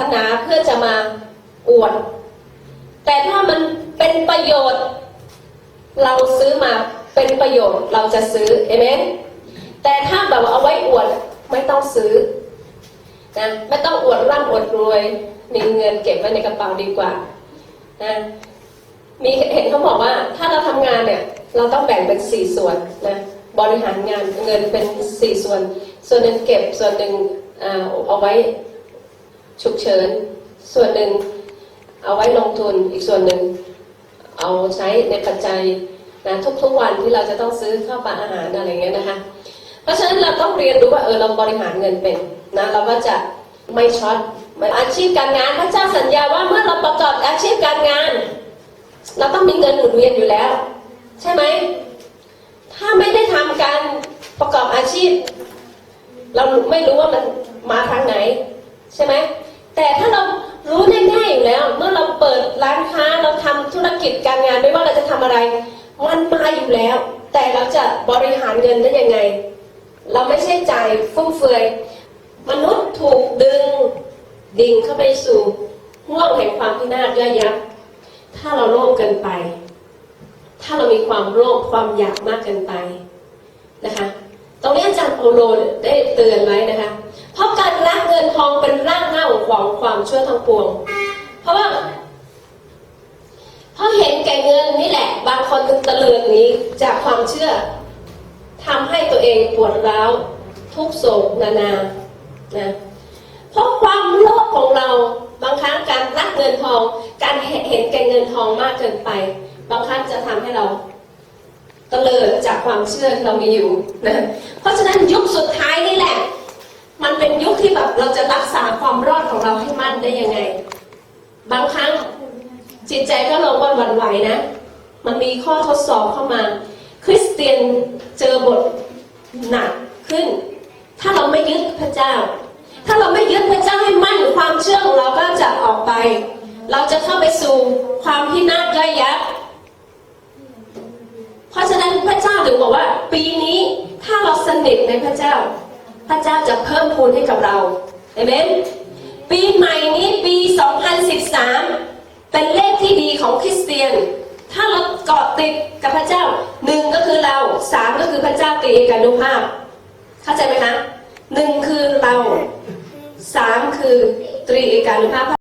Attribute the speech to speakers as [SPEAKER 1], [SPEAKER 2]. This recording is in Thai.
[SPEAKER 1] ถนาเพื่อจะมาอวด แต่ถ้ามันเป็นประโยชน์ เราซื้อมาเป็นประโยชน์เราจะซื้อเอเมนแต่ถ้าแบบว่าเอาไว้อวดไม่ต้องซื้อนะไม่ต้องอวดร่ำอวดรวยมีเงินเก็บไว้ในกระเป๋าดีกว่านะมีเห็นเขาบอกว่าถ้าเราทำงานเนี่ยเราต้องแบ่งเป็นสี่ส่วนนะบริหารงานเงินเป็นสี่ส่วน ส่วนหนึ่งเก็บส่วนหนึ่งเอาไว้ ฉุกเฉิน ส่วนหนึ่งเอาไว้ลงทุนอีกส่วนหนึ่งเอาใช้ในปัจจัยนะทุกๆวันที่เราจะต้องซื้อข้าวปลาอาหารอะไรเงี้ยนะคะ เพราะฉะนั้นเราต้องเรียนรู้ว่าเออเราบริหารเงินเป็นนะเราก็จะไม่ช็อตอาชีพการงานพระเจ้าสัญญาว่าเมื่อเราประกอบอาชีพการงาน เราต้องมีเงินหมุนเวียนอยู่แล้ว ใช่ไหมถ้าไม่ได้ทำการประกอบอาชีพ เราไม่รู้ว่ามันมาทางไหน ใช่ไหม แต่ถ้าเรารู้แน่ๆอยู่แล้ว เมื่อเราเปิดร้านค้าเราทำธุรกิจการงานไม่ว่าเราจะทำอะไร มันมาอยู่แล้ว แต่เราจะบริหารเงินได้ยังไง เราไม่ใช่จ่ายฟุ่มเฟือยมนุษย์ถูกดึงดิ่งเข้าไปสู่ห่วงแห่งความพินาศย่อยยับถ้าเราโลภเกินไป ถ้าเรามีความโลภความอยากมากเกินไปนะคะ ตรงนี้อาจารย์โอโลได้เตือนไว้นะคะ เพราะการรักเงินทองเป็นรากเหง้าของความชั่วทั้งปวง เพราะว่าเพราะเห็นแก่เงินนี่แหละ บางคนถึงตะเลิดหนี้จากความเชื่อทำให้ตัวเองปวดร้าวทุกโศกนานานะเพราะความโลภของเราบางครั้งการรักเงินทอง การเห็นแก่เงินทองมากเกินไป บางครั้งจะทำให้เราตะเลิดจากความเชื่อที่เรามีอยู่นะเพราะฉะนั้นยุคสุดท้ายนี่แหละ มันเป็นยุคที่แบบเราจะรักษาความรอด ได้ยังไง บางครั้งจิตใจก็ลงวันหวันไหวนะ มันมีข้อทดสอบเข้ามา คริสเตียนเจอบทหนักขึ้น ถ้าเราไม่ยึดพระเจ้า ถ้าเราไม่ยึดพระเจ้าให้มั่นความเชื่อของเราก็จะออกไป เราจะเข้าไปสู่ความพินาศย่อยยับเพราะฉะนั้นพระเจ้าถึงบอกว่า ปีนี้ถ้าเราสนิทในพระเจ้า พระเจ้าจะเพิ่มพูนให้กับเราเอเมน ปีใหม่นี้ปี 2013 เป็นเลขที่ดีของคริสเตียน ถ้าเราเกาะติดกับพระเจ้าหนึ่งก็คือเราสามก็คือพระเจ้าตรีเอกานุภาพ เข้าใจไหมคะหนึ่งคือเราสามคือตรีเอกานุภาพ